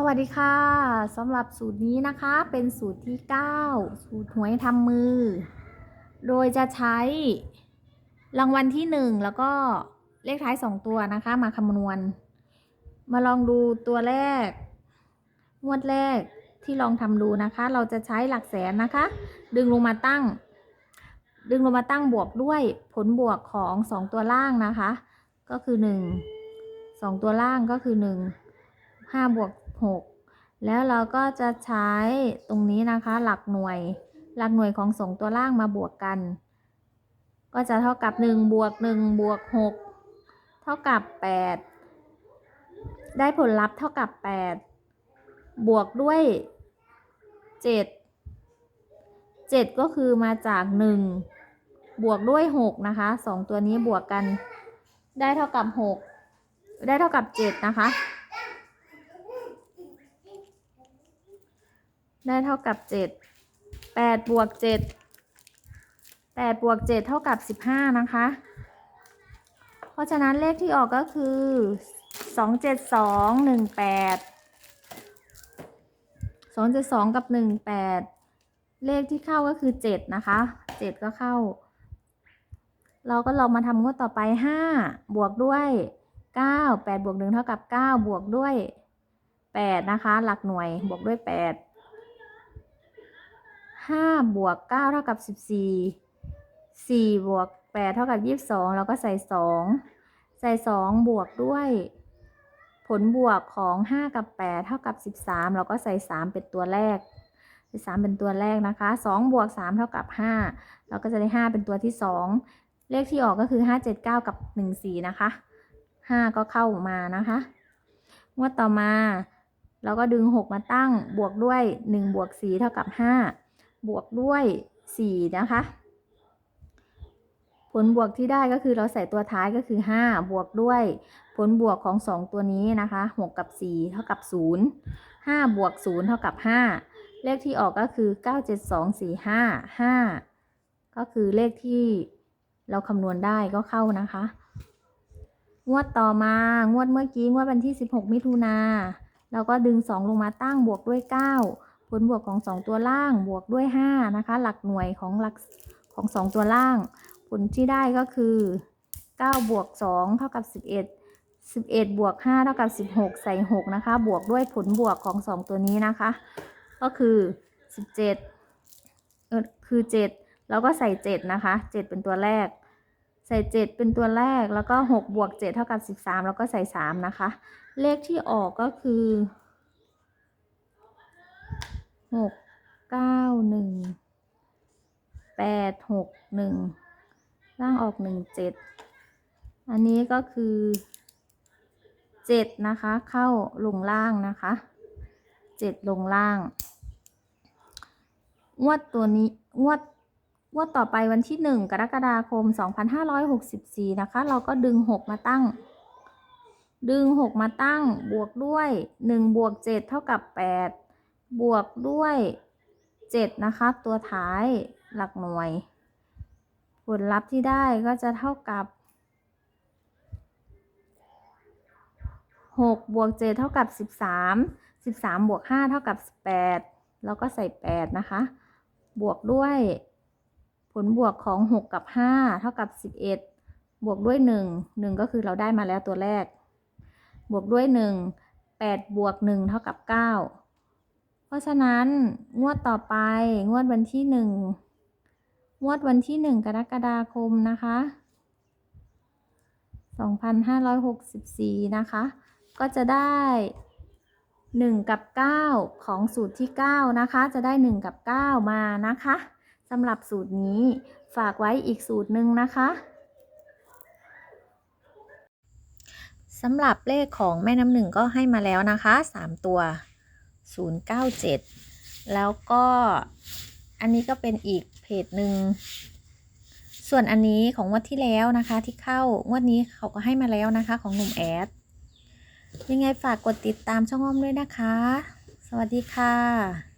สวัสดีค่ะสำหรับสูตรนี้นะคะเป็นสูตรที่ 9 สูตรหวยทำมือ โดยจะใช้รางวัลที่ 1 แล้วก็เลขท้าย 2 ตัวนะคะมาคำนวณ มาลองดูตัวแรก งวดแรกที่ลองทำดูนะคะ เราจะใช้หลักแสนนะคะ ดึงลงมาตั้ง ดึงลงมาตั้งบวกด้วยผลบวกของ 2 ตัวล่างนะคะ ก็คือ 1 2 ตัวล่างก็คือ 1 5บวก 6 แล้วเราก็จะใช้ตรงนี้นะคะ หลักหน่วย หลักหน่วยของสองตัวล่างมาบวกกัน ก็จะเท่ากับ 1 บวก 1 บวก 6 เท่ากับ 8 ได้ผลลัพธ์เท่ากับ 8 บวกด้วย 7 7 ก็คือมาจาก 1 บวกด้วย 6 นะคะสองตัวนี้บวกกันได้เท่ากับ 6 ได้เท่ากับ 7 นะคะ ได้เท่ากับเจ็ดแปดบวกเจ็ดแปดบวกเจ็ดเท่ากับสิบห้านะคะ เพราะฉะนั้นเลขที่ออกก็คือสองเจ็ดสองหนึ่งแปดสองเจ็ดสองกับหนึ่งแปดเลขที่เข้าก็คือเจ็ดนะคะเจ็ดก็เข้า เราก็ลองมาทำงวดต่อไปห้าบวกด้วยเก้าแปดบวกหนึ่งเท่ากับเก้าบวกด้วยแปดนะคะ หลักหน่วยบวกด้วยแปด ห้าบวกเก้าเท่ากับสิบสี่สี่บวกแปดเท่ากับยี่สิบสองเราก็ใส่สองใส่สองบวกด้วย ผลบวกของห้ากับแปดเท่ากับสิบสามเราก็ใส่สามเป็นตัวแรกใส่สามเป็นตัวแรกนะคะสองบวกสามเท่ากับห้าเราก็จะได้ห้าเป็นตัวที่สองเลขที่ออกก็คือห้าเจ็ดเก้ากับหนึ่งสี่นะคะห้าก็เข้ามานะคะงวดต่อมาเราก็ดึงหกมาตั้งบวกด้วยหนึ่งบวกสี่เท่ากับห้า บวกด้วย 4 นะคะ ผลบวกที่ได้ก็คือเราใส่ตัวท้ายก็คือ 5 บวกด้วย ผลบวกของ 2 ตัวนี้นะคะ 6 กับ 4 เท่ากับ 0 5 บวก 0 เท่ากับ 5 เลขที่ออกก็คือ 9 7 2 4 5 5 ก็คือเลขที่เราคำนวณได้ก็เข้านะคะ งวดต่อมางวดเมื่อกี้งวดวันที่ 16 มิถุนาเราก็ดึง 2 ลงมาตั้งบวกด้วย 9 ผลบวกของ 2 ตัวล่างบวกด้วย 5 นะคะ หลักหน่วยของหลักของ 2 ตัวล่าง ผลที่ได้ก็คือ 9 บวก 2 เท่ากับ 11 11 บวก 5 เท่ากับ 16 ใส่ 6 นะคะ บวกด้วยผลบวกของ 2 ตัวนี้นะคะ ก็คือ 17เออคือ 7 แล้วก็ใส่ 7 นะคะ 7 เป็นตัวแรก ใส่ 7 เป็นตัวแรก แล้วก็ 6 บวก 7 เท่ากับ 13 แล้วก็ใส่ 3 นะคะ เลขที่ออกก็คือ หกเก้าหนึ่งแปดหกหนึ่งล่างออกหนึ่งเจ็ดอันนี้ก็คือเจ็ดนะคะ เข้าลงล่างนะคะเจ็ดลงล่างงวดตัวนี้งวดงวดต่อไปวันที่หนึ่งกรกฎาคมสองพันห้าร้อยหกสิบสี่นะคะ เราก็ดึงหกมาตั้ง ดึงหกมาตั้ง บวกด้วยหนึ่งบวกเจ็ดเท่ากับแปด บวกด้วย 7 นะคะ ตัวท้ายหลักหน่วย ผลลัพธ์ที่ได้ก็จะเท่ากับ 6 บวก 7 เท่ากับ 13 13 บวก 5 เท่ากับ 18 แล้วก็ใส่ 8 นะคะ บวกด้วยผลบวกของ 6 กับ 5 เท่ากับ 11 บวกด้วย 1 1 ก็คือเราได้มาแล้วตัวแรก บวกด้วย 1 8 บวก 1 เท่ากับ 9 เพราะฉะนั้นงวดต่อไปงวดวันที่หนึ่งงวดวันที่หนึ่งกรกฎาคมนะคะสองพันห้าร้อยหกสิบสี่นะคะ ก็จะได้หนึ่งกับเก้าของสูตรที่เก้านะคะ จะได้หนึ่งกับเก้ามานะคะสำหรับสูตรนี้ฝากไว้อีกสูตรหนึ่งนะคะสำหรับเลขของแม่น้ำหนึ่งก็ให้มาแล้วนะคะสามตัว 097 แล้วก็อันนี้ก็เป็นอีกเพจหนึ่ง ส่วนอันนี้ของงวดที่แล้วนะคะ ที่เข้างวดนี้เขาก็ให้มาแล้วนะคะ ของหนุ่มแอด ยังไงฝากกดติดตามช่องอ้อมด้วยนะคะ สวัสดีค่ะ